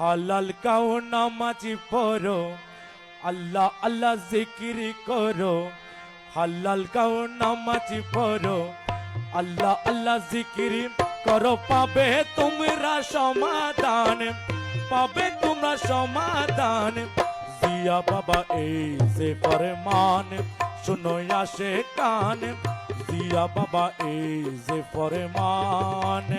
হালাল কাও নামাজি পড়ো, আল্লাহ আল্লাহ জিকিরি করো। হালাল কাও নামাজি পড়ো, আল্লাহ আল্লাহ জিকিরি করো। পাবে তোমরা সমাধান, পাবে তোমরা সমাধান। জিয়া বাবা এই যে ফরমান, শুনো আসে কান জিয়া বাবা এই যে ফরমান।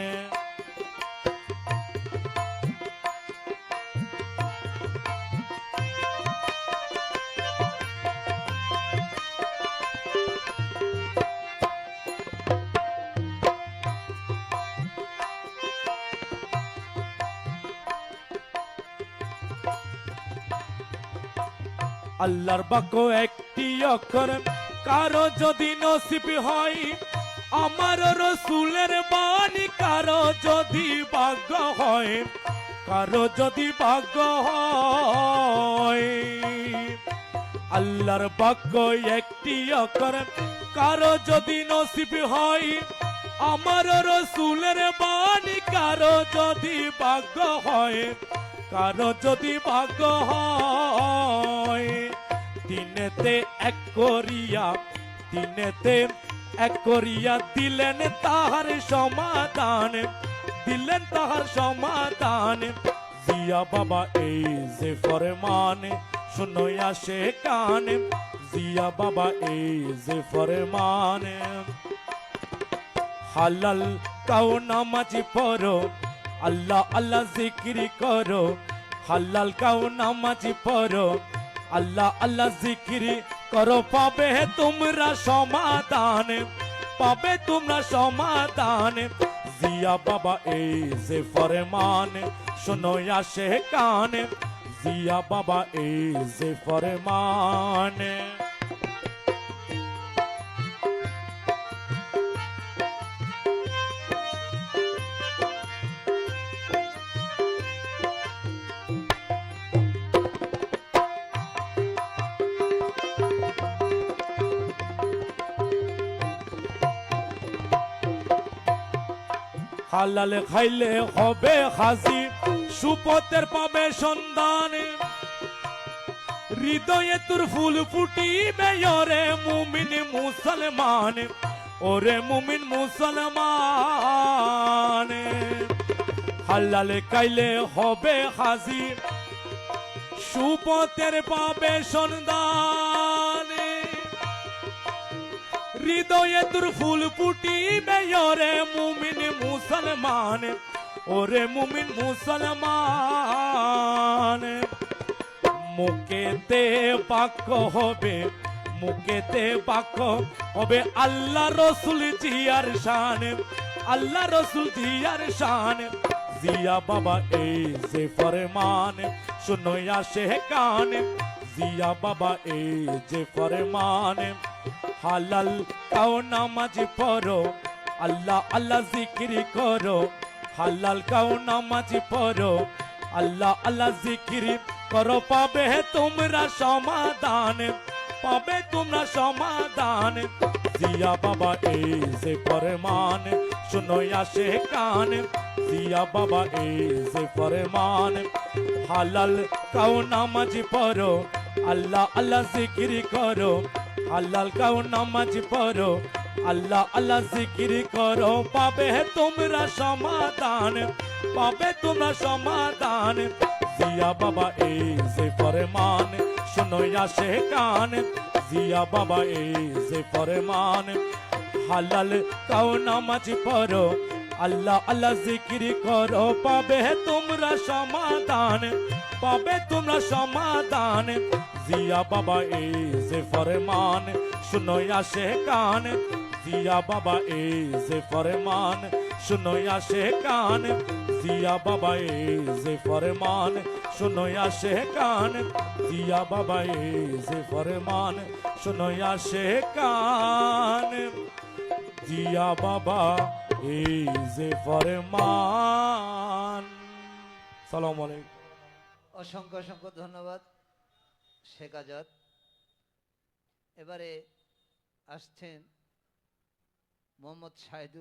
আল্লাহর বাক্য একটি অক্ষর। কারও যদি নসিব হয়, আমার রসুলের বাণী কারও যদি ভাগ্য হয়, কারও যদি ভাগ্য হয়। আল্লাহর বাক্য একটি অক্ষর। কারও যদি নসিব হয়, আমার রসুলের বাণী কারও যদি ভাগ্য হয়, কারও যদি ভাগ্য হয়। দিনেতে এক করিয়া, দিনেতে এক করিয়া দিলেন তাহার সমাধান, দিলেন তাহার সমাধান। জিয়া বাবা এই যে ফরমান শুনো আসে কান। জিয়া বাবা এই যে ফরমান। হালাল কাও নামাজি পড়ো, আল্লাহ আল্লাহ জিকিরি করো। হালাল কাও নামাজি পড়ো আল্লাহ আল্লাহ জিকিরি করো, পাবে তোমরা সমাধান, পাবে তোমরা সমাধান। জিয়া বাবা এই যে ফরমান, শোনো আসে কান। জিয়া বাবা এই যে ফরমান। হালাল খাইলে হবে হাসি, সুপথের পাবে সন্ধান। হৃদয়ে তোর ফুল ফুটিবে, ওরে মুমিন মুসলমান, ওরে মুমিন মুসলমান। হালাল খাইলে হবে হাসি, সুপথের পাবে সন্ধান। হৃদয়ে তোর ফুল ফুটিবে, ওরে মুমিন মুসলমান, ওরে মুমিন মুসলমান। মুখেতে বাক্য হবে মুখেতে বাক্য হবে আল্লাহ রসুল জিয়ার শান, আল্লাহ রসুল জিয়ার শান। জিয়া বাবা এই যে ফরমান, শুনো আসে কান। জিয়া বাবা এই যে ফরমান, হালাল কাও নামাজ পড়ো আল্লাহ আল্লাহ জিকিরি করো। হালাল কাও নামাজ পড়ো। আল্লাহ আল্লাহ জিকিরি করো, পাবে তোমরা সমাধান। পাবে তোমরা সমাধান। জিয়া বাবা এই যে ফরমান, শুনো আসে কান জিয়া বাবা এই যে ফরমান, হালাল কাও নামাজ পড়ো। আল্লাহ আল্লাহ জিকিরি করো। হালাল কাও নামাজ পড়ো। আল্লাহ আল্লাহ জিকিরি করো, পাবে তোমরা সমাধান, পাবে তোমরা সমাধান। জিয়া বাবা এই যে ফরমান শুনো আসে কান। জিয়া বাবা এই যে ফরমান, হালাল কাও নামাজ পড়ো। আল্লাহ আল্লাহ জিকিরি করো, পাবে তোমরা সমাধান, পাবে তোমরা সমাধান। জিয়া বাবা এই যে ফরমান শুনো আসে কান। জিয়া বাবা এই যে ফরমান শুনো আসে কান। জিয়া বাবা এই যে ফরমান শুনো আসে কান। জিয়া বাবা এই যে ফরমান শুনো আসে কান। জিয়া বাবা এই যে ফরমান। সালাম আলাইকুম। অসংখ্য অসংখ্য ধন্যবাদ, শেখ আজাদ। এবারে আসছেন মোহাম্মদ শাহিদুল